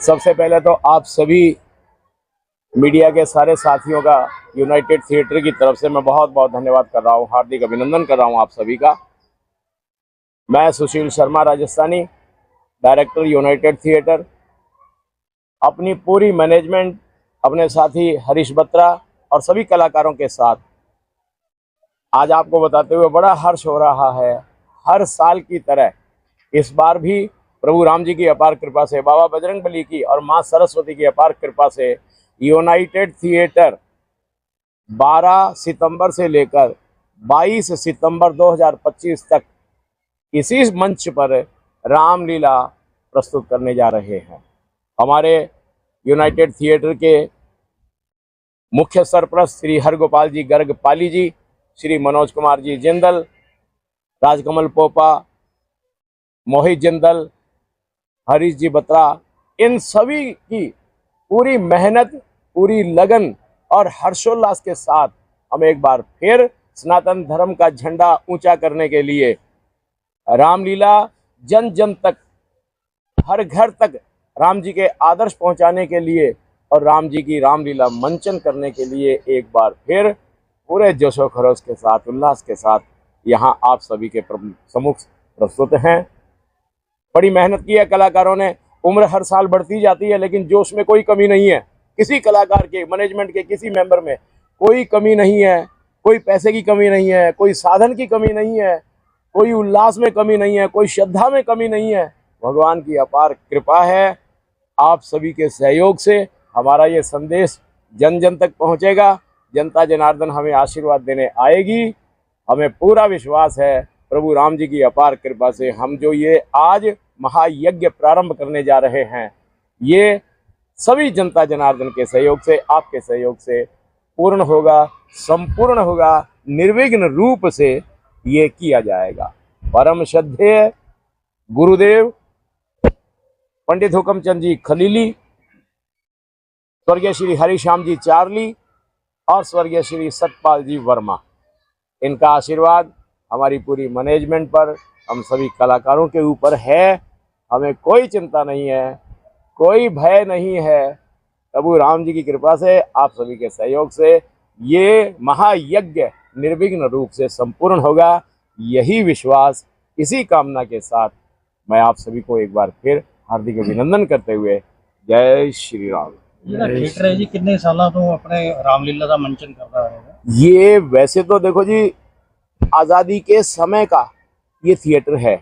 सबसे पहले तो आप सभी मीडिया के सारे साथियों का यूनाइटेड थिएटर की तरफ़ से मैं बहुत बहुत धन्यवाद कर रहा हूँ, हार्दिक अभिनंदन कर रहा हूँ आप सभी का। मैं Sushil Sharma, Rajasthani director united theatre अपनी पूरी मैनेजमेंट अपने साथी हरीश बत्रा और सभी कलाकारों के साथ आज आपको बताते हुए बड़ा हर्ष हो रहा है। हर साल की तरह इस बार भी प्रभु राम जी की अपार कृपा से, बाबा बजरंग बली की और माँ सरस्वती की अपार कृपा से यूनाइटेड थिएटर 12 सितंबर से लेकर 22 सितंबर 2025 तक इसी मंच पर रामलीला प्रस्तुत करने जा रहे हैं। हमारे यूनाइटेड थिएटर के मुख्य सरप्रस्त श्री हरगोपाल जी गर्ग पाली जी, श्री मनोज कुमार जी जिंदल, राजकमल पोपा, मोहित जिंदल हरीश जी बत्रा, इन सभी की पूरी मेहनत, पूरी लगन और हर्षोल्लास के साथ हम एक बार फिर सनातन धर्म का झंडा ऊँचा करने के लिए रामलीला जन जन तक, हर घर तक राम जी के आदर्श पहुँचाने के लिए और राम जी की रामलीला मंचन करने के लिए एक बार फिर पूरे जोशो खरोश के साथ, उल्लास के साथ यहाँ आप सभी के प्रम- सम्मुख प्रस्तुत हैं। बड़ी मेहनत की है, कलाकारों ने। उम्र हर साल बढ़ती जाती है, लेकिन जोश में कोई कमी नहीं है, किसी कलाकार के मैनेजमेंट के, किसी मेंबर में, कोई कमी नहीं है, कोई पैसे की कमी नहीं है, कोई साधन की कमी नहीं है, कोई उल्लास में कमी नहीं है, कोई श्रद्धा में कमी नहीं है। भगवान की अपार कृपा है, आप सभी के सहयोग से हमारा ये संदेश जन जन तक पहुंचेगा। जनता जनार्दन हमें आशीर्वाद देने आएगी। हमें पूरा विश्वास है। प्रभु राम जी की अपार कृपा से हम जो ये आज महायज्ञ प्रारंभ करने जा रहे हैं, ये सभी जनता जनार्दन के सहयोग से, आपके सहयोग से पूर्ण होगा, संपूर्ण होगा, निर्विघ्न रूप से ये किया जाएगा। परम श्रद्धेय गुरुदेव पंडित हुकमचंद जी खलीली, स्वर्गीय श्री हरिश्याम जी चारली और स्वर्गीय श्री सतपाल जी वर्मा। इनका आशीर्वाद हमारी पूरी मैनेजमेंट पर हम सभी कलाकारों के ऊपर है। हमें कोई चिंता नहीं है कोई भय नहीं है। प्रभु राम जी की कृपा से आप सभी के सहयोग से ये महायज्ञ निर्विघ्न रूप से संपूर्ण होगा। यही विश्वास इसी कामना के साथ मैं आप सभी को एक बार फिर हार्दिक अभिनंदन करते हुए जय श्री राम। जी कितने साल तो अपने रामलीला का मंचन कर रहा है? ये वैसे तो देखो जी आज़ादी के समय का ये थिएटर है।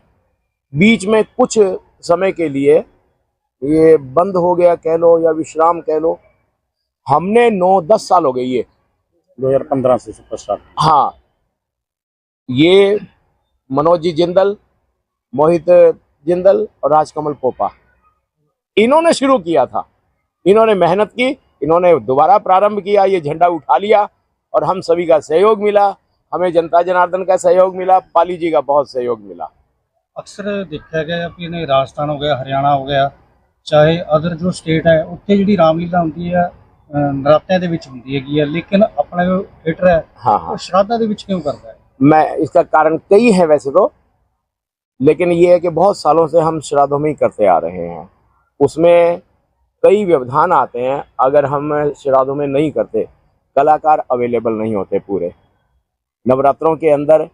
बीच में कुछ समय के लिए ये बंद हो गया कह लो या विश्राम कह लो। हमने नौ दस साल हो गए ये। 2015 से सुपरस्टार हाँ। ये मनोज जी जिंदल मोहित जिंदल और राजकमल पोपा। इन्होंने शुरू किया था। इन्होंने मेहनत की इन्होंने दोबारा प्रारंभ किया ये झंडा उठा लिया और हम सभी का सहयोग मिला। हमें जनता जनार्दन का सहयोग मिला पाली जी का बहुत सहयोग मिला ਅਕਸਰ ਦੇਖਿਆ ਗਿਆ ਵੀ ਇਹਨੇ ਰਾਜਸਥਾਨ ਹੋ ਗਿਆ ਹਰਿਆਣਾ ਹੋ ਗਿਆ ਚਾਹੇ ਅਦਰ ਜੋ ਸਟੇਟ ਹੈ ਉੱਥੇ ਜਿਹੜੀ ਰਾਮਲੀਲਾ ਹੁੰਦੀ ਹੈ ਅਹ ਨਰਾਤਿਆਂ ਦੇ ਵਿੱਚ ਹੁੰਦੀ ਹੈਗੀ ਹੈ ਲੇਕਿਨ ਆਪਣਾ ਜੋ ਥੀਏਟਰ ਹੈ हाँ ਉਹ हाँ ਸ਼ਰਾਧਾ ਦੇ ਵਿੱਚ ਕਿਉਂ ਕਰਦਾ ਹੈ मैं इसका कारण कई है वैसे तो लेकिन ये है कि बहुत सालों से हम श्राद्धों में ही करते आ रहे हैं उसमें कई व्यवधान आते हैं अगर हम श्राद्धों में नहीं करते कलाकार अवेलेबल नहीं होते पूरे नवरात्रों के अंदर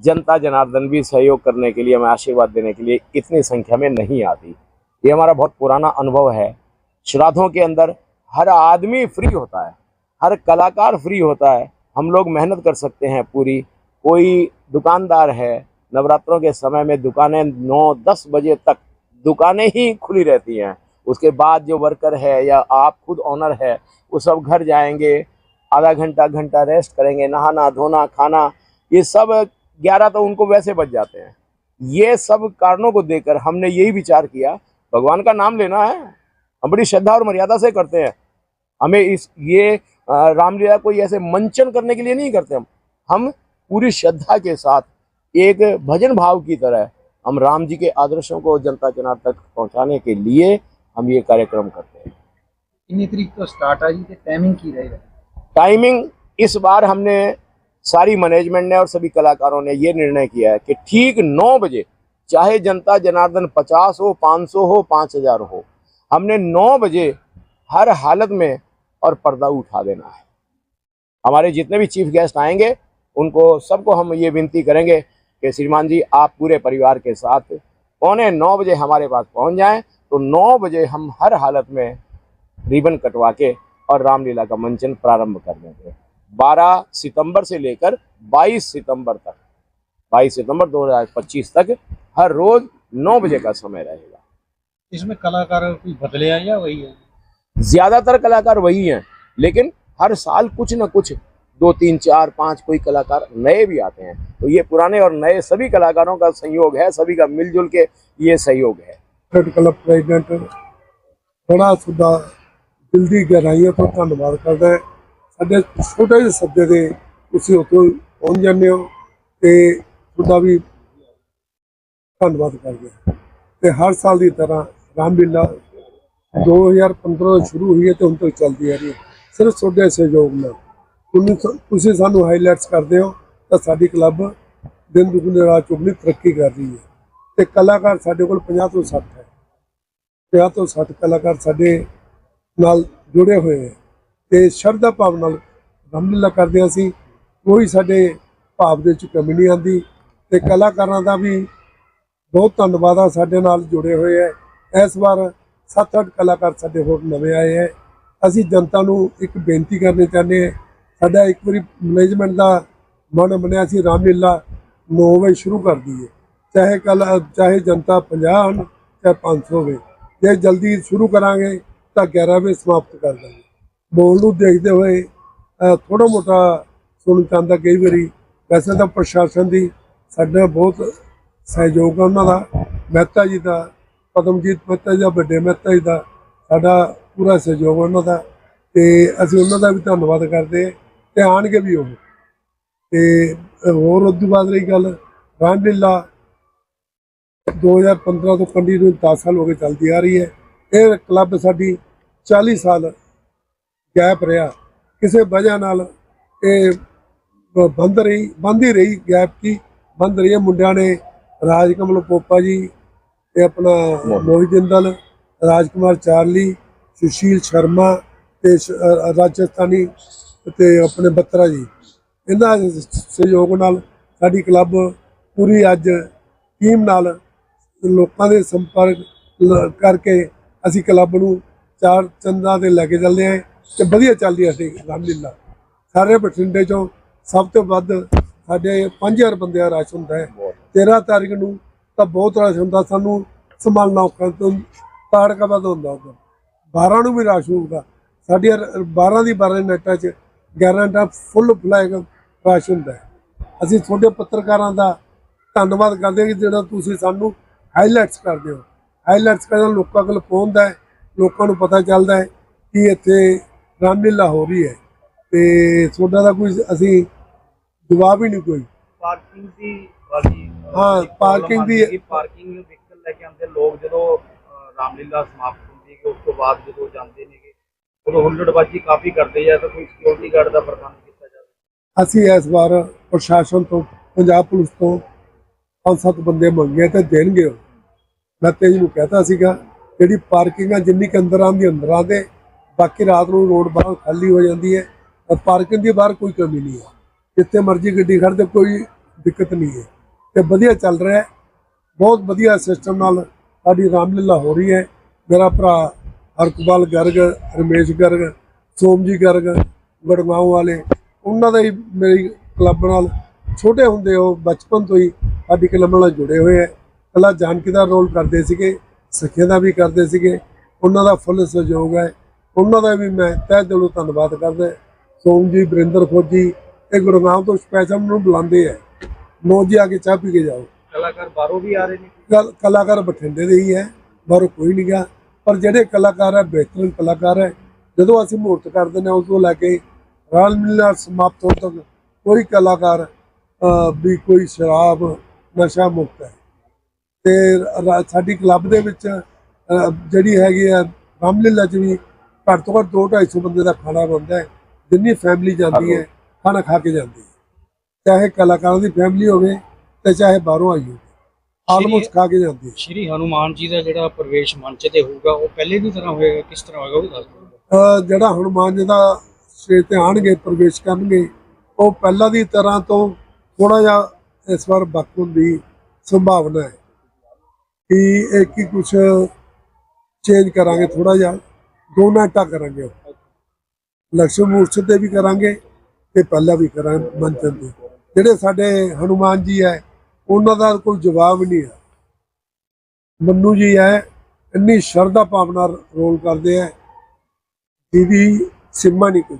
जनता जनार्दन भी सहयोग करने के लिए, हमें आशीर्वाद देने के लिए इतनी संख्या में नहीं आती। ये हमारा बहुत पुराना अनुभव है। श्राद्धों के अंदर हर आदमी फ्री होता है। हर कलाकार फ्री होता है। हम लोग मेहनत कर सकते हैं पूरी। कोई दुकानदार है, नवरात्रों के समय में दुकानें नौ दस बजे तक दुकानें ही खुली रहती हैं। उसके बाद जो वर्कर है या आप खुद ऑनर है, वो सब घर जाएँगे। आधा घंटा घंटा रेस्ट करेंगे, नहाना, धोना, खाना, ये सब ग्यारह तो उनको वैसे बच जाते हैं। ये सब कारणों को देकर हमने यही विचार किया, भगवान का नाम लेना है। हम बड़ी श्रद्धा और मर्यादा से करते हैं। हमें इस, ये रामलीला कोई ऐसे मंचन करने के लिए नहीं करते हम। हम पूरी श्रद्धा के साथ एक भजन भाव की तरह हम राम जी के आदर्शों को जनता जनार्द तक पहुँचाने के लिए हम ये कार्यक्रम करते हैं। इन तरीके तो स्टार्ट आ जी टाइमिंग की रहेगा टाइमिंग इस बार हमने सारी मैनेजमेंट ने और सभी कलाकारों ने ये निर्णय किया है कि ठीक नौ बजे, चाहे जनता जनार्दन पचास हो, पाँच सौ हो, पाँच हज़ार हो, हमने 9 बजे हर हालत में और पर्दा उठा देना है। हमारे जितने भी चीफ गेस्ट आएँगे, उनको सबको हम ये विनती करेंगे कि श्रीमान जी, आप पूरे परिवार के साथ पौने नौ बजे हमारे पास पहुँच जाएँ तो नौ बजे हम हर हालत में रिबन कटवा के और रामलीला का मंचन प्रारंभ कर देंगे 12 सितंबर से लेकर 22 सितंबर तक 22 सितंबर 2025 तक हर रोज 9 बजे का समय रहेगा। इसमें कलाकार बदले हैं या वही है? ज़्यादातर कलाकार वही हैं लेकिन हर साल कुछ ना कुछ दो तीन चार पाँच कोई कलाकार नए भी आते हैं। तो ये पुराने और नए सभी कलाकारों का सहयोग है सभी का मिलजुल के ये सहयोग है। क्लब प्रेसिडेंट थोड़ा सुधा ਦਿਲ ਦੀ ਗਹਿਰਾਈਆਂ ਤੋਂ ਧੰਨਵਾਦ ਕਰਦਾ ਹੈ। ਸਾਡੇ ਛੋਟੇ ਜਿਹੇ ਸੱਦੇ ਦੇ ਤੁਸੀਂ ਉੱਥੋਂ ਪਹੁੰਚ ਜਾਂਦੇ ਹੋ ਤੇ ਤੁਹਾਡਾ ਵੀ ਧੰਨਵਾਦ ਕਰਦੇ ਹਾਂ। ਤੇ ਹਰ ਸਾਲ ਦੀ ਤਰ੍ਹਾਂ ਰਾਮਲੀਲਾ 2015 ਤੋਂ ਸ਼ੁਰੂ ਹੋਈ ਹੈ ਤੇ ਹੁਣ ਤੱਕ ਚੱਲਦੀ ਆ ਰਹੀ ਹੈ। ਸਿਰਫ ਤੁਹਾਡੇ ਸਹਿਯੋਗ ਨਾਲ। ਤੁਸੀਂ- ਸਾਨੂੰ ਹਾਈਲਾਈਟਸ ਕਰਦੇ ਹੋ ਤਾਂ ਸਾਡੀ ਕਲੱਬ ਦਿਨ ਦੁਗਣੀ ਰਾਤ ਚੁਗਣੀ ਤਰੱਕੀ ਕਰ ਰਹੀ ਹੈ। ਤੇ ਕਲਾਕਾਰ ਸਾਡੇ ਕੋਲ 50 ਤੋਂ 60 ਹੈ। 50 ਤੋਂ 60 ਕਲਾਕਾਰ ਸਾਡੇ ਨਾਲ ਜੁੜੇ ਹੋਏ ਹੈ ਤੇ ਸ਼ਰਧਾ ਭਾਵ ਨਾਲ ਰਾਮਲੀਲਾ ਕਰਦੇ ਹਾਂ ਅਸੀਂ। ਕੋਈ ਸਾਡੇ ਭਾਵ ਦੇ ਵਿੱਚ ਕਮੀ ਨਹੀਂ ਆਂਦੀ ਤੇ ਕਲਾਕਾਰਾਂ ਦਾ ਵੀ ਬਹੁਤ ਧੰਨਵਾਦ ਆ ਸਾਡੇ ਨਾਲ ਜੁੜੇ ਹੋਏ ਹੈ ਇਸ ਵਾਰ 7-8 ਕਲਾਕਾਰ ਸਾਡੇ ਹੋਰ ਨਵੇਂ ਆਏ ਹੈ ਅਸੀਂ ਜਨਤਾ ਨੂੰ ਇੱਕ ਬੇਨਤੀ ਕਰਨੀ ਚਾਹੁੰਦੇ ਹਾਂ। ਸਾਡਾ ਇੱਕ ਵਾਰੀ ਮੈਨੇਜਮੈਂਟ ਦਾ ਮਨ ਬਣਿਆ ਸੀ, ਰਾਮਲੀਲਾ 9 ਵਜੇ ਸ਼ੁਰੂ ਕਰ ਦਈਏ। ਚਾਹੇ ਕੱਲ ਚਾਹੇ ਜਨਤਾ 50 ਹਨ, ਚਾਹੇ 500 ਹੋਵੇ। ਜੇ ਜਲਦੀ ਸ਼ੁਰੂ ਕਰਾਂਗੇ ਤਾਂ 11 ਵਜੇ ਸਮਾਪਤ ਕਰ ਦਾਂਗੇ। ਮੋਲ ਨੂੰ ਦੇਖਦੇ ਹੋਏ ਥੋੜਾ ਮੋਟਾ ਸੁਣ ਚਾਹੁੰਦਾ ਕਈ ਵਾਰੀ। ਵੈਸੇ ਤਾਂ ਪ੍ਰਸ਼ਾਸਨ ਦੀ ਸਾਡਾ ਬਹੁਤ ਸਹਿਯੋਗ ਆ ਉਹਨਾਂ ਦਾ। ਮਹਿਤਾ ਜੀ ਦਾ, ਪਦਮਜੀਤ ਮਹਿਤਾ ਜੀ ਦਾ, ਵੱਡੇ ਮਹਿਤਾ ਜੀ ਦਾ ਸਾਡਾ ਪੂਰਾ ਸਹਿਯੋਗ ਉਹਨਾਂ ਦਾ। ਤੇ ਅਸੀਂ ਉਹਨਾਂ ਦਾ ਵੀ ਧੰਨਵਾਦ ਕਰਦੇ ਹਾਂ ਤੇ ਆਣਗੇ ਵੀ ਉਹ। ਤੇ ਹੋਰ ਉਸ ਤੋਂ ਬਾਅਦ ਰਹੀ ਗੱਲ ਰਾਮਲੀਲਾ। 2015 ਤੋਂ ਕੰਟੀਨਿਊ 10 ਸਾਲ ਹੋ ਗਏ ਚੱਲਦੀ ਆ ਰਹੀ ਹੈ। ਇਹ ਕਲੱਬ ਸਾਡੀ 40 ਸਾਲ ਗੈਪ ਰਿਹਾ। ਕਿਸੇ ਵਜ੍ਹਾ ਨਾਲ ਇਹ ਬੰਦ ਰਹੀ ਬੰਦ ਹੀ ਰਹੀ ਗੈਪ ਕੀ ਬੰਦ ਰਹੀ ਮੁੰਡਿਆਂ ਨੇ ਰਾਜ ਕਮਲ ਪੋਪਾ ਜੀ ਤੇ ਆਪਣਾ ਮੋਹਿਤ ਜਿੰਦਲ ਰਾਜਕੁਮਾਰ ਚਾਰਲੀ ਸੁਸ਼ੀਲ ਸ਼ਰਮਾ ਤੇ ਰਾਜਸਥਾਨੀ ਤੇ ਆਪਣੇ ਬੱਤਰਾ ਜੀ। ਇਹਨਾਂ ਸਹਿਯੋਗ ਨਾਲ ਸਾਡੀ ਕਲੱਬ ਪੂਰੀ ਅੱਜ ਟੀਮ ਨਾਲ ਲੋਕਾਂ ਦੇ ਸੰਪਰਕ ਕਰਕੇ ਅਸੀਂ ਕਲੱਬ ਨੂੰ ਚਾਰ ਚੰਦਾਂ ਤੇ ਲੈ ਕੇ ਚੱਲਦੇ ਹਾਂ ਤੇ ਵਧੀਆ ਚੱਲਦੀ ਸਾਡੀ ਰਾਮਲੀਲਾ ਸਾਰੇ ਬਠਿੰਡੇ ਚੋਂ ਸਭ ਤੋਂ ਵੱਧ ਸਾਡੇ 5000 ਬੰਦੇ ਦਾ ਰਸ਼ ਹੁੰਦਾ ਹੈ। 13 ਤਾਰੀਖ ਨੂੰ ਤਾਂ ਬਹੁਤ ਰਸ਼ ਹੁੰਦਾ ਸਾਨੂੰ ਸੰਭਾਲਣਾ ਔਖਾ ਤੋਂ ਤਾੜਕਾ ਵੱਧ ਹੁੰਦਾ ਉਦੋਂ 12 ਨੂੰ ਵੀ ਰਸ਼ ਹੋਊਗਾ। ਸਾਡੀ 12 ਦੀ 12 ਨੈਟਾਂ 'ਚ 11 ਦਾ ਫੁੱਲ ਫਲੈਗ ਰਸ਼ ਹੁੰਦਾ ਅਸੀਂ ਤੁਹਾਡੇ ਪੱਤਰਕਾਰਾਂ ਦਾ ਧੰਨਵਾਦ ਕਰਦੇ ਹਾਂ ਕਿ ਜਿਹੜਾ ਤੁਸੀਂ ਸਾਨੂੰ ਹਾਈਲਾਈਟਸ ਕਰਦੇ ਹੋ। ਹਾਈਲਾਈਟਸ ਕਰਨ ਲੋਕਾਂ ਕੋਲ ਪਹੁੰਚਦਾ ਹੈ। ਲੋਕਾਂ ਨੂੰ ਪਤਾ ਚੱਲਦਾ ਹੈ ਕਿ ਇੱਥੇ ਰਾਮਲੀਲਾ ਹੋ ਰਹੀ ਹੈ ਤੇ ਤੁਹਾਡਾ ਦਾ ਕੋਈ ਅਸੀਂ ਜਵਾਬ ਹੀ ਨਹੀਂ ਕੋਈ। ਪਾਰਕਿੰਗ ਦੀ ਵਾਲੀ ਹਾਂ, parking ਦੀ- ਪਾਰਕਿੰਗ ਵਹੀਕਲ ਲੈ ਕੇ ਆਉਂਦੇ ਲੋਕ ਜਦੋਂ ਰਾਮਲੀਲਾ ਸਮਾਪਤ ਹੁੰਦੀ ਹੈ ਕਿ ਉਸ ਤੋਂ ਬਾਅਦ ਜਦੋਂ ਜਾਂਦੇ ਨੇਗੇ ਉਦੋਂ ਹੁੱਲੜਬਾਜੀ ਕਾਫੀ ਕਰਦੇ ਆ ਤਾਂ ਕੋਈ ਸਿਕਿਉਰਿਟੀ ਗਾਰਡ ਦਾ ਪ੍ਰਬੰਧ ਕੀਤਾ ਜਾਵੇ। ਅਸੀਂ ਇਸ ਵਾਰ ਪ੍ਰਸ਼ਾਸਨ ਤੋਂ ਪੰਜਾਬ ਪੁਲਿਸ ਤੋਂ ਪੰਜ ਸੱਤ ਬੰਦੇ ਮੰਗੇ ਤੇ ਦੇਣਗੇ। ਮੈਂ ਤੇਜ ਨੂੰ ਕਹਤਾ ਸੀਗਾ ਜਿਹੜੀ ਪਾਰਕਿੰਗ ਆ ਜਿੰਨੀ ਕਿ ਅੰਦਰ ਆਉਂਦੀ ਅੰਦਰ ਆਉਂਦੇ ਬਾਕੀ ਰਾਤ ਨੂੰ ਰੋਡ ਬਾਹਰ ਖਾਲੀ ਹੋ ਜਾਂਦੀ ਹੈ ਪਾਰਕਿੰਗ ਦੀ ਬਾਹਰ ਕੋਈ ਕਮੀ ਨਹੀਂ ਹੈ। ਜਿੱਥੇ ਮਰਜ਼ੀ ਗੱਡੀ ਖੜ੍ਹ ਕੋਈ ਦਿੱਕਤ ਨਹੀਂ ਹੈ। ਤੇ ਵਧੀਆ ਚੱਲ ਰਿਹਾ ਹੈ। ਬਹੁਤ ਵਧੀਆ ਸਿਸਟਮ ਨਾਲ ਸਾਡੀ ਰਾਮਲੀਲਾ ਹੋ ਰਹੀ ਹੈ। ਮੇਰਾ ਭਰਾ ਹਰਕਬਾਲ ਗਰਗ, ਰਮੇਸ਼ ਗਰਗ, ਸੋਮਜੀ ਗਰਗ, ਵੜਗਾਉਂ ਵਾਲੇ, ਉਹਨਾਂ ਦਾ ਹੀ ਮੇਰੀ ਕਲੱਬ ਨਾਲ ਛੋਟੇ ਹੁੰਦੇ ਉਹ ਬਚਪਨ ਤੋਂ ਹੀ ਸਾਡੀ ਕਲੱਬ ਨਾਲ ਜੁੜੇ ਹੋਏ ਹੈ। ਕਲਾ ਜਾਨਕੀ ਦਾ ਰੋਲ ਕਰਦੇ ਸੀਗੇ। ਸਖੀਆਂ ਦਾ ਵੀ ਕਰਦੇ ਸੀਗੇ। ਉਹਨਾਂ ਦਾ ਫੁੱਲ ਸਹਿਯੋਗ ਹੈ। ਉਹਨਾਂ ਦਾ ਵੀ ਮੈਂ ਤਹਿ ਦਿਲੋਂ ਧੰਨਵਾਦ ਕਰਦਾ ਸੋਮ ਜੀ ਬਰਿੰਦਰ ਫੌਜੀ ਇਹ ਗੁਰਗਾਉਂ ਤੋਂ ਸਪੈਸ਼ਲ ਨੂੰ ਬੁਲਾਉਂਦੇ ਹੈ ਨੋ ਜੀ ਆ ਕੇ ਚਾਹ ਪੀ ਕੇ ਜਾਓ। ਕਲਾਕਾਰ ਬਾਹਰੋਂ ਵੀ ਆ ਰਹੇ ਨੇ? ਕਲ- ਕਲਾਕਾਰ ਬਠਿੰਡੇ ਦੇ ਹੀ ਹੈ। ਬਾਹਰੋਂ ਕੋਈ ਨਹੀਂ ਗਿਆ। ਪਰ ਜਿਹੜੇ ਕਲਾਕਾਰ ਹੈ ਬਿਹਤਰੀਨ ਕਲਾਕਾਰ ਹੈ। ਜਦੋਂ ਅਸੀਂ ਮਹੂਰਤ ਕਰਦੇ ਨੇ ਉਸ ਤੋਂ ਲੈ ਕੇ ਰਾਮਲੀਲਾ ਸਮਾਪਤ ਹੋਣ ਤੱਕ ਕੋਈ ਕਲਾਕਾਰ ਵੀ ਕੋਈ ਸ਼ਰਾਬ ਨਸ਼ਾ ਮੁਕਤ ਹੈ। ਤੇ ਰਾ- ਸਾਡੀ ਕਲੱਬ ਦੇ ਵਿੱਚ ਜਿਹੜੀ ਹੈਗੀ ਆ ਰਾਮਲੀਲਾ ਚ ਵੀ ਘੱਟ ਤੋਂ ਘੱਟ 2-250 ਬੰਦੇ ਦਾ ਖਾਣਾ ਬਣਦਾ ਹੈ। ਜਿੰਨੀ ਫੈਮਿਲੀ ਜਾਂਦੀ ਹੈ ਖਾਣਾ ਖਾ ਕੇ ਜਾਂਦੀ ਹੈ। ਚਾਹੇ ਕਲਾਕਾਰਾਂ ਦੀ ਫੈਮਿਲੀ ਹੋਵੇ ਤੇ ਚਾਹੇ ਬਾਹਰੋਂ ਆਈ ਹੋਵੇ ਆਲਮੋਸਟ ਖਾ ਕੇ ਜਾਂਦੀ ਹੈ। ਸ਼੍ਰੀ ਹਨੂਮਾਨ ਜੀ ਦਾ ਜਿਹੜਾ ਪ੍ਰਵੇਸ਼ ਮੰਚ ਤੇ ਹੋਊਗਾ ਉਹ ਪਹਿਲੇ ਦੀ ਤਰ੍ਹਾਂ ਹੋਏਗਾ ਕਿਸ ਤਰ੍ਹਾਂ ਹੋਏਗਾ ਉਹ ਵੀ ਦੱਸ ਦਿਓ। ਅਹ ਜਿਹੜਾ ਹਨੂਮਾਨ ਜੀ ਦਾ ਸਟੇਜ ਤੇ ਆਣਗੇ ਪ੍ਰਵੇਸ਼ ਕਰਨਗੇ ਉਹ ਪਹਿਲਾਂ ਦੀ ਤਰ੍ਹਾਂ ਤੋਂ ਥੋੜਾ ਜਿਹਾ ਇਸ ਵਾਰ ਬਖੂਨ ਦੀ ਸੰਭਾਵਨਾ ਹੈ। ਕਿ ਇੱਕ ਹੀ ਕੁਝ ਚੇਂਜ ਕਰਾਂਗੇ ਥੋੜਾ ਜਿਹਾ ਦੋ ਨਾਟਾ ਕਰਾਂਗੇ ਲక్ష్ਮੀ ਮੂਰਤੀ ਤੇ ਵੀ ਕਰਾਂਗੇ ਤੇ ਪਹਿਲਾਂ ਵੀ ਕਰਾਂਗੇ ਮੰਚਨ ਤੇ। ਜਿਹੜੇ ਸਾਡੇ ਹਨੂਮਾਨ ਜੀ ਹੈ, ਉਹਨਾਂ ਦਾ ਕੋਈ ਜਵਾਬ ਨਹੀਂ ਹੈ। ਮੰਨੂ ਜੀ ਹੈ, ਇੰਨੀ ਸ਼ਰਧਾ ਭਾਵਨਾ ਰੋਲ ਕਰਦੇ ਹੈ ਜਿਹਦੀ ਸੀਮਾ ਨਹੀਂ ਕੋਈ।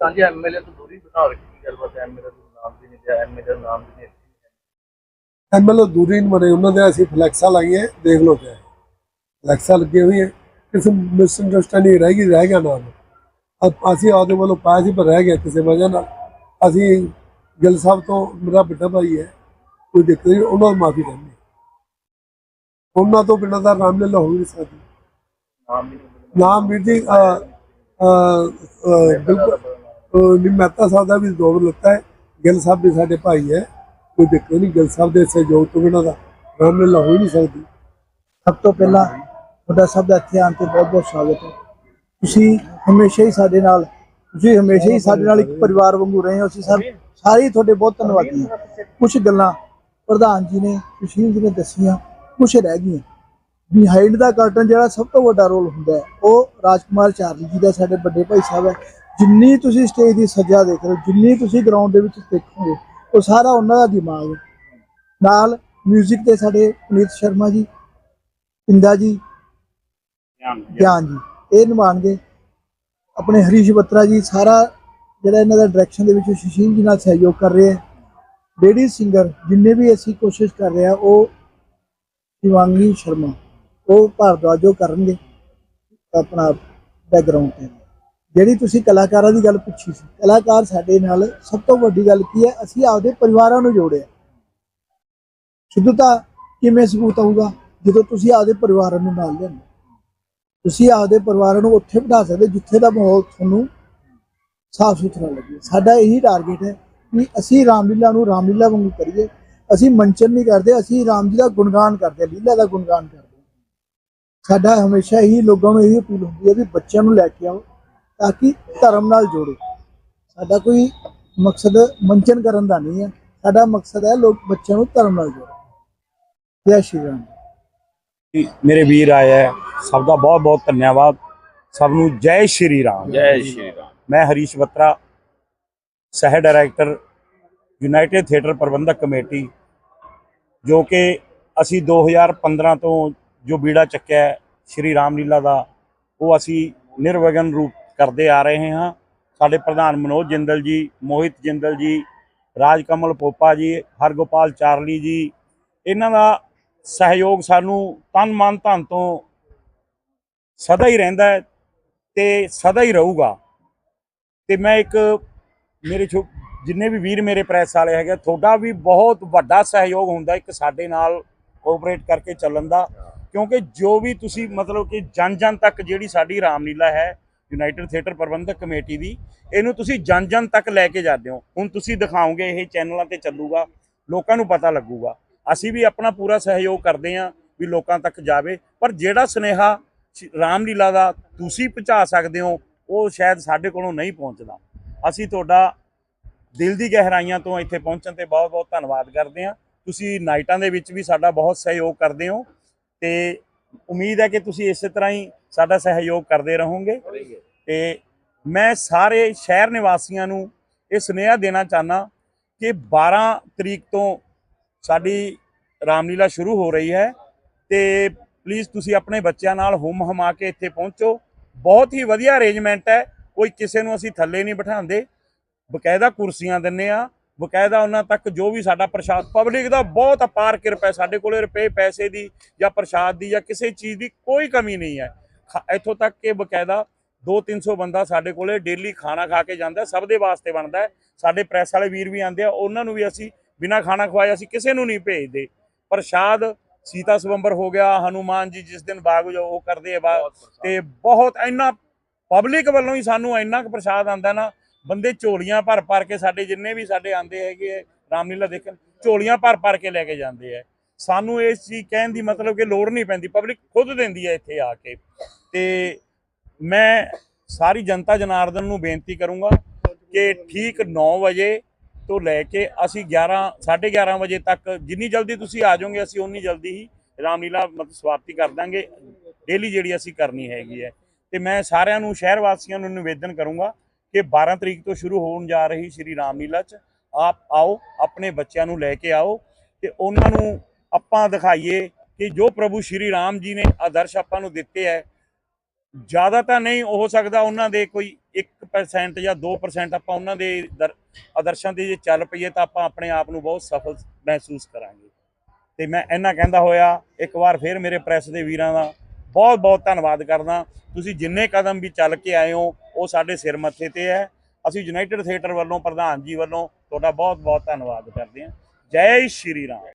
ਸਾਂਝੇ ਐਮਐਲਏ ਤੋਂ ਦੂਰੀ ਬਣਾ ਰੱਖੀ ਗੱਲਬਾਤ ਐਮਐਲਏ ਦਾ ਨਾਮ ਵੀ ਨਹੀਂ ਦਿਆ ਐਮਐਲਏ ਨਾਮ ਵੀ ਨਹੀਂ। ਐਮਐਲਏ ਦੂਰੀ ਨਹੀਂ ਬਣੇ ਉਹਨਾਂ ਦੇ ਅਸੀਂ ਫਲੈਕਸਾਂ ਲਾਈਆਂ ਦੇਖ ਲਓ ਕਿਆ। ਫਲੈਕਸਾਂ ਲੱਗੇ ਹੋਈ ਹੈ ਕਿਸੇ ਮਿਸ ਅੰਡਰਸਟੈਂਡਿੰਗ ਰਹਿ ਗਈ ਰਹਿ ਗਿਆ ਨਾਮ। ਅਸੀਂ ਆਪਦੇ ਵੱਲੋਂ ਪਾਇਆ ਸੀ ਪਰ ਰਹਿ ਗਿਆ ਕਿਸੇ ਵਜ੍ਹਾ ਨਾਲ। ਅਸੀਂ ਗਿੱਲ ਸਾਹਿਬ ਤੋਂ ਮੇਰਾ ਵੱਡਾ ਭਾਈ ਹੈ ਕੋਈ ਦਿੱਕਤ ਨਹੀਂ ਉਹਨਾਂ ਨੂੰ ਮਾਫੀ ਚਾਹੁੰਦੇ ਉਹਨਾਂ ਤੋਂ ਬਿਨਾਂ ਦਾ ਰਾਮਲੀਲਾ ਹੋ ਹੀ ਨਹੀਂ ਸਕਦੀ। ਨਾਮ ਵੀ ਨਹੀਂ ਨਾਮ ਵੀਰ ਜੀ ਅ, ਅ, ਅ, ਬਿਲਕੁਲ ਮਹਿਤਾ ਸਾਹਿਬ ਦਾ ਵੀ ਦੋ ਲੱਤਾ ਹੈ। ਗਿੱਲ ਸਾਹਿਬ ਵੀ ਸਾਡੇ ਭਾਈ ਹੈ। ਕੋਈ ਦਿੱਕਤ ਨਹੀਂ ਗਿੱਲ ਸਾਹਿਬ ਦੇ ਸਹਿਯੋਗ ਤੋਂ ਬਿਨਾਂ ਦਾ ਰਾਮਲੀਲਾ ਹੋ ਹੀ ਨਹੀਂ ਸਕਦੀ। ਸਭ ਤੋਂ ਪਹਿਲਾਂ ਤੁਹਾਡਾ ਸਭ ਦਾ ਇੱਥੇ ਆਉਣ ਤੇ ਬਹੁਤ ਬਹੁਤ ਸਵਾਗਤ ਹੈ। ਤੁਸੀਂ ਹਮੇਸ਼ਾ ਹੀ ਸਾਡੇ ਨਾਲ, ਤੁਸੀਂ ਹਮੇਸ਼ਾ ਹੀ ਸਾਡੇ ਨਾਲ ਇੱਕ ਪਰਿਵਾਰ ਵਾਂਗੂ ਰਹੇ ਹੋ। ਅਸੀਂ ਸਭ ਸਾਰੇ ਤੁਹਾਡੇ ਬਹੁਤ ਧੰਨਵਾਦੀ ਹਾਂ। ਕੁਝ ਗੱਲਾਂ ਪ੍ਰਧਾਨ ਜੀ ਨੇ, ਸੁਸ਼ੀਲ ਜੀ ਨੇ ਦੱਸੀਆਂ ਕੁਝ ਰਹਿ ਗਈਆਂ। ਬਿਹਾਈਂਡ ਦਾ ਕਰਟਨ ਜਿਹੜਾ ਸਭ ਤੋਂ ਵੱਡਾ ਰੋਲ ਹੁੰਦਾ ਹੈ, ਉਹ ਰਾਜਕੁਮਾਰ ਚਾਰਲੀ ਜੀ ਦਾ, ਸਾਡੇ ਵੱਡੇ ਭਾਈ ਸਾਹਿਬ ਹੈ। ਜਿੰਨੀ ਤੁਸੀਂ ਸਟੇਜ ਦੀ ਸੱਜਾ ਦੇਖ ਰਹੇ ਹੋ, ਜਿੰਨੀ ਤੁਸੀਂ ਗਰਾਊਂਡ ਦੇ ਵਿੱਚ ਦੇਖੋਗੇ ਉਹ ਸਾਰਾ ਉਹਨਾਂ ਦਾ ਦਿਮਾਗ ਹੈ। ਨਾਲ 뮤직 ਤੇ ਸਾਡੇ ਪੁਨੀਤ ਸ਼ਰਮਾ ਜੀ, ਇੰਦਾ ਜੀ, ਗਿਆਨ ਜੀ, ਇਹ ਨਿਭਾਉਣਗੇ ਆਪਣੇ ਹਰੀਸ਼ ਬੱਤਰਾ ਜੀ, ਸਾਰਾ ਜਿਹੜਾ ਇਹਨਾਂ ਦਾ ਡਾਇਰੈਕਸ਼ਨ ਦੇ ਵਿੱਚ ਸ਼ਸ਼ੀਲ ਜੀ ਨਾਲ ਸਹਿਯੋਗ ਕਰ ਰਹੇ ਹੈ। ਲੇਡੀ ਸਿੰਗਰ ਜਿੰਨੇ ਵੀ ਅਸੀਂ ਕੋਸ਼ਿਸ਼ ਕਰ ਰਹੇ ਆ ਉਹ ਸ਼ਿਵਾਂਗੀ ਸ਼ਰਮਾ, ਉਹ ਭਾਰਦਵਾਜੋ ਕਰਨਗੇ। ਆਪਣਾ ਬੈਕਗ੍ਰਾਉਂਡ ਤੇ। ਜਿਹੜੀ ਤੁਸੀਂ ਕਲਾਕਾਰਾਂ ਦੀ ਗੱਲ ਪੁੱਛੀ ਸੀ, ਕਲਾਕਾਰ ਸਾਡੇ ਨਾਲ ਸਭ ਤੋਂ ਵੱਡੀ ਗੱਲ ਕੀ ਹੈ, ਅਸੀਂ ਆਪਦੇ ਪਰਿਵਾਰਾਂ ਨੂੰ ਜੋੜਿਆ ਸ਼ੁੱਧਤਾ ਕਿਵੇਂ ਸਬੂਤ ਆਊਗਾ? ਜਦੋਂ ਤੁਸੀਂ ਆਪਦੇ ਪਰਿਵਾਰਾਂ ਨੂੰ ਨਾਲ ਲਿਆਉਂਦੇ ਤੁਸੀਂ ਆਪਦੇ ਪਰਿਵਾਰਾਂ ਨੂੰ ਉੱਥੇ ਬਿਠਾ ਸਕਦੇ, ਜਿੱਥੇ ਦਾ ਮਾਹੌਲ ਤੁਹਾਨੂੰ ਸਾਫ਼ ਸੁਥਰਾ ਲੱਗੇ। ਸਾਡਾ ਇਹੀ ਟਾਰਗੇਟ ਹੈ ਵੀ ਅਸੀਂ ਰਾਮਲੀਲਾ ਨੂੰ ਰਾਮਲੀਲਾ ਵਾਂਗੂ ਕਰੀਏ। ਅਸੀਂ ਮੰਚਨ ਨਹੀਂ ਕਰਦੇ, ਅਸੀਂ ਰਾਮ ਜੀ ਦਾ ਗੁਣਗਾਨ ਕਰਦੇ ਲੀਲਾ ਦਾ ਗੁਣਗਾਨ ਕਰਦੇ ਸਾਡਾ ਹਮੇਸ਼ਾ ਹੀ ਲੋਕਾਂ ਨੂੰ ਇਹੀ ਅਪੀਲ ਹੁੰਦੀ ਹੈ ਵੀ ਬੱਚਿਆਂ ਨੂੰ ਲੈ ਕੇ ਆਓ। ਤਾਂ ਕਿ ਧਰਮ ਨਾਲ ਜੋੜੇ। ਸਾਡਾ ਕੋਈ ਮਕਸਦ ਮੰਚਨ ਕਰਨ ਦਾ ਨਹੀਂ ਹੈ। ਸਾਡਾ ਮਕਸਦ ਹੈ ਲੋਕ ਬੱਚਿਆਂ ਨੂੰ ਧਰਮ ਨਾਲ ਜੋੜੋ ਜੈ ਸ਼੍ਰੀ ਰਾਮ। ਮੇਰੇ ਵੀਰ ਆਇਆ ਸਭ ਦਾ ਬਹੁਤ ਬਹੁਤ ਧੰਨਵਾਦ। ਸਭ ਨੂੰ ਜੈ ਸ਼੍ਰੀ ਰਾਮ। ਜੈ ਸ਼੍ਰੀ ਰਾਮ। ਮੈਂ ਹਰੀਸ਼ ਬੱਤਰਾ ਸਹਿ ਡਾਇਰੈਕਟਰ ਯੂਨਾਈਟਿਡ ਥੀਏਟਰ ਪ੍ਰਬੰਧਕ ਕਮੇਟੀ ਜੋ ਕਿ ਅਸੀਂ 2015 ਤੋਂ ਜੋ ਬੀੜਾ ਚੱਕਿਆ ਸ਼੍ਰੀ ਰਾਮ ਲੀਲਾ ਦਾ ਉਹ ਅਸੀਂ ਨਿਰਵਿਘਨ ਰੂਪ ਕਰਦੇ ਆ ਰਹੇ ਹਾਂ। ਸਾਡੇ ਪ੍ਰਧਾਨ ਮਨੋਜ ਜਿੰਦਲ ਜੀ, ਮੋਹਿਤ ਜਿੰਦਲ ਜੀ ਰਾਜ ਕਮਲ ਪੋਪਾ ਜੀ, ਹਰਗੋਪਾਲ ਚਾਰਲੀ ਜੀ, ਇਹਨਾਂ ਦਾ ਸਹਿਯੋਗ ਸਾਨੂੰ ਤਨ ਮਨ ਧਨ ਤੋਂ ਸਦਾ ਹੀ ਰਹਿੰਦਾ ਹੈ ਤੇ ਸਦਾ ਹੀ ਰਹੂਗਾ। ਤੇ ਮੈਂ ਇੱਕ ਮੇਰੇ ਛੋ, ਜਿੰਨੇ ਵੀ ਵੀਰ ਮੇਰੇ ਪ੍ਰੈਸ ਵਾਲੇ ਹੈਗੇ ਤੁਹਾਡਾ ਵੀ ਬਹੁਤ ਵੱਡਾ ਸਹਿਯੋਗ ਹੁੰਦਾ ਇੱਕ ਸਾਡੇ ਨਾਲ ਕੋਆਪਰੇਟ ਕਰਕੇ ਚੱਲਣ ਦਾ। ਕਿਉਂਕਿ ਜੋ ਵੀ ਤੁਸੀਂ ਮਤਲਬ ਕਿ ਜਨ ਜਨ ਤੱਕ ਜਿਹੜੀ ਸਾਡੀ ਰਾਮਲੀਲਾ ਹੈ ਯੂਨਾਈਟਿਡ ਥੀਏਟਰ ਪ੍ਰਬੰਧਕ ਕਮੇਟੀ ਦੀ, ਇਹਨੂੰ ਤੁਸੀਂ ਜਨ ਜਨ ਤੱਕ ਲੈ ਕੇ ਜਾਂਦੇ ਹੋ। ਹੁਣ ਤੁਸੀਂ ਦਿਖਾਓਗੇ, ਇਹ ਚੈਨਲਾਂ ਤੇ ਚੱਲੂਗਾ, ਲੋਕਾਂ ਨੂੰ ਪਤਾ ਲੱਗੂਗਾ। ਅਸੀਂ ਵੀ ਆਪਣਾ ਪੂਰਾ ਸਹਿਯੋਗ ਕਰਦੇ ਹਾਂ ਵੀ ਲੋਕਾਂ ਤੱਕ ਜਾਵੇ, ਪਰ ਜਿਹੜਾ ਸੁਨੇਹਾ ਸ਼੍ਰੀ ਰਾਮਲੀਲਾ ਦਾ ਤੁਸੀਂ ਪਹੁੰਚਾ ਸਕਦੇ ਹੋ, ਉਹ ਸ਼ਾਇਦ ਸਾਡੇ ਕੋਲੋਂ ਨਹੀਂ ਪਹੁੰਚਦਾ। ਅਸੀਂ ਤੁਹਾਡਾ ਦਿਲ ਦੀ ਗਹਿਰਾਈਆਂ ਤੋਂ ਇੱਥੇ ਪਹੁੰਚਣ ਤੇ ਬਹੁਤ-ਬਹੁਤ ਧੰਨਵਾਦ ਕਰਦੇ ਹਾਂ। ਤੁਸੀਂ ਨਾਈਟਾਂ ਦੇ ਵਿੱਚ ਵੀ ਸਾਡਾ ਬਹੁਤ ਸਹਿਯੋਗ ਕਰਦੇ ਹੋ ਤੇ ਉਮੀਦ ਹੈ ਕਿ ਤੁਸੀਂ ਇਸੇ ਤਰ੍ਹਾਂ ਹੀ ਸਾਡਾ ਸਹਿਯੋਗ ਕਰਦੇ ਰਹੋਗੇ। ਤੇ ਮੈਂ ਸਾਰੇ ਸ਼ਹਿਰ ਨਿਵਾਸੀਆਂ ਨੂੰ ਇਹ ਸੁਨੇਹਾ ਦੇਣਾ ਚਾਹਨਾ ਕਿ 12 ਤਰੀਕ ਤੋਂ ਸਾਡੀ ਰਾਮਲੀਲਾ ਸ਼ੁਰੂ ਹੋ ਰਹੀ ਹੈ ਤੇ ਪਲੀਜ਼ ਤੁਸੀਂ ਆਪਣੇ ਬੱਚਿਆਂ ਨਾਲ ਹੁਮ ਹਮਾ ਕੇ ਇੱਥੇ ਪਹੁੰਚੋ। ਬਹੁਤ ਹੀ ਵਧੀਆ ਅਰੇਂਜਮੈਂਟ ਹੈ, ਕੋਈ ਕਿਸੇ ਨੂੰ ਅਸੀਂ ਥੱਲੇ ਨਹੀਂ ਬਿਠਾਉਂਦੇ। ਬਕਾਇਦਾ ਕੁਰਸੀਆਂ ਦਿੰਨੇ ਆ ਬਕਾਇਦਾ ਉਹਨਾਂ ਤੱਕ ਜੋ ਵੀ ਸਾਡਾ ਪ੍ਰਸ਼ਾਦ ਪਬਲਿਕ ਦਾ ਬਹੁਤ ਅਪਾਰ ਕਿਰਪਾ ਹੈ ਸਾਡੇ ਕੋਲੇ ਰੁਪਏ ਪੈਸੇ ਦੀ ਜਾਂ ਪ੍ਰਸ਼ਾਦ ਦੀ ਜਾਂ ਕਿਸੇ ਚੀਜ਼ ਦੀ ਕੋਈ ਕਮੀ ਨਹੀਂ ਹੈ। ਇੱਥੋਂ ਤੱਕ ਕਿ ਬਕਾਇਦਾ 2-300 ਬੰਦਾ ਸਾਡੇ ਕੋਲੇ ਡੇਲੀ ਖਾਣਾ ਖਾ ਕੇ ਜਾਂਦਾ ਸਭ ਦੇ ਵਾਸਤੇ ਬਣਦਾ ਸਾਡੇ ਪ੍ਰੈਸ ਵਾਲੇ ਵੀਰ ਵੀ ਆਉਂਦੇ ਆ ਉਹਨਾਂ ਨੂੰ ਵੀ ਅਸੀਂ ਬਿਨਾ ਖਾਣਾ ਖਵਾਏ ਅਸੀਂ ਕਿਸੇ ਨੂੰ ਨਹੀਂ ਭੇਜਦੇ। ਪ੍ਰਸ਼ਾਦ ਸੀਤਾ ਸਵੰਬਰ ਹੋ ਗਿਆ ਹਨੂਮਾਨ ਜੀ ਜਿਸ ਦਿਨ ਬਾਗ ਜੋ ਉਹ ਕਰਦੇ ਆ ਤੇ ਬਹੁਤ ਇੰਨਾ ਪਬਲਿਕ ਵੱਲੋਂ ਹੀ ਸਾਨੂੰ ਇੰਨਾ ਕੁ ਪ੍ਰਸ਼ਾਦ ਆਂਦਾ ਨਾ ਬੰਦੇ ਝੋਲੀਆਂ ਭਰ ਭਰ ਕੇ ਸਾਡੇ ਜਿੰਨੇ ਵੀ ਸਾਡੇ ਆਂਦੇ ਹੈਗੇ ਆ, ਰਾਮਲੀਲਾ ਦੇਖਣ, ਝੋਲੀਆਂ ਭਰ ਭਰ ਕੇ ਲੈ ਕੇ ਜਾਂਦੇ ਆ। ਸਾਨੂੰ ਇਸ ਚੀਜ਼ ਕਹਿਣ ਦੀ ਮਤਲਬ ਕਿ ਲੋੜ ਨਹੀਂ ਪੈਂਦੀ, ਪਬਲਿਕ ਖੁਦ ਦਿੰਦੀ ਹੈ ਇੱਥੇ ਆ ਕੇ। ਤੇ ਮੈਂ ਸਾਰੀ ਜਨਤਾ ਜਨਾਰਦਨ ਨੂੰ ਬੇਨਤੀ ਕਰੂੰਗਾ ਕਿ ਠੀਕ 9 ਵਜੇ ਤੋਂ ਲੈ ਕੇ ਅਸੀਂ 11 11:30 ਵਜੇ ਤੱਕ ਜਿੰਨੀ ਜਲਦੀ ਤੁਸੀਂ ਆ ਜਾਓਗੇ, ਅਸੀਂ ਉਨੀ ਜਲਦੀ ਹੀ ਰਾਮਲੀਲਾ ਮਤਲਬ ਸਮਾਪਤੀ ਕਰ ਦਾਂਗੇ। ਡੇਲੀ ਜਿਹੜੀ ਅਸੀਂ ਕਰਨੀ ਹੈਗੀ ਹੈ। ਤੇ ਮੈਂ ਸਾਰਿਆਂ ਨੂੰ, ਸ਼ਹਿਰ ਵਾਸੀਆਂ ਨੂੰ ਨਿਵੇਦਨ ਕਰੂੰਗਾ ਕਿ 12 ਤਰੀਕ ਤੋਂ ਸ਼ੁਰੂ ਹੋਣ ਜਾ ਰਹੀ ਸ਼੍ਰੀ ਰਾਮਲੀਲਾ 'ਚ, ਆਪ ਆਓ, ਆਪਣੇ ਬੱਚਿਆਂ ਨੂੰ ਲੈ ਕੇ ਆਓ ਤੇ ਉਹਨਾਂ ਨੂੰ ਆਪਾਂ ਦਿਖਾਈਏ ਕਿ ਜੋ ਪ੍ਰਭੂ ਸ਼੍ਰੀ ਰਾਮ ਜੀ ਨੇ ਆਦਰਸ਼ ਆਪਾਂ ਨੂੰ ਦਿੱਤੇ ਹੈ, ਜ਼ਿਆਦਾ ਤਾਂ ਨਹੀਂ ਹੋ ਸਕਦਾ ਉਹਨਾਂ ਦੇ ਕੋਈ 1% ਜਾਂ 2% ਆਪਾਂ ਉਹਨਾਂ ਦੇ ਦਰ- ਆਦਰਸ਼ਾਂ ਤੇ ਜੇ ਚੱਲ ਪਈਏ ਤਾਂ ਆਪਾਂ ਆਪਣੇ ਆਪ ਨੂੰ ਬਹੁਤ ਸਫਲ ਮਹਿਸੂਸ ਕਰਾਂਗੇ। ਤੇ ਮੈਂ ਇਹਨਾਂ ਕਹਿੰਦਾ ਹੋਇਆ, ਇੱਕ ਵਾਰ ਫਿਰ ਮੇਰੇ ਪ੍ਰੈਸ ਦੇ ਵੀਰਾਂ ਦਾ ਬਹੁਤ ਬਹੁਤ ਧੰਨਵਾਦ ਕਰਦਾ। ਤੁਸੀਂ ਜਿੰਨੇ ਕਦਮ ਵੀ ਚੱਲ ਕੇ ਆਏ ਹੋ ਉਹ ਸਾਡੇ ਸਿਰ ਮੱਥੇ ਤੇ ਹੈ। ਅਸੀਂ ਯੂਨਾਈਟਿਡ ਥੀਏਟਰ ਵੱਲੋਂ, ਪ੍ਰਧਾਨ ਜੀ ਵੱਲੋਂ ਤੁਹਾਡਾ ਬਹੁਤ ਬਹੁਤ ਧੰਨਵਾਦ ਕਰਦੇ ਹਾਂ। ਜੈ ਸ਼੍ਰੀ ਰਾਮ।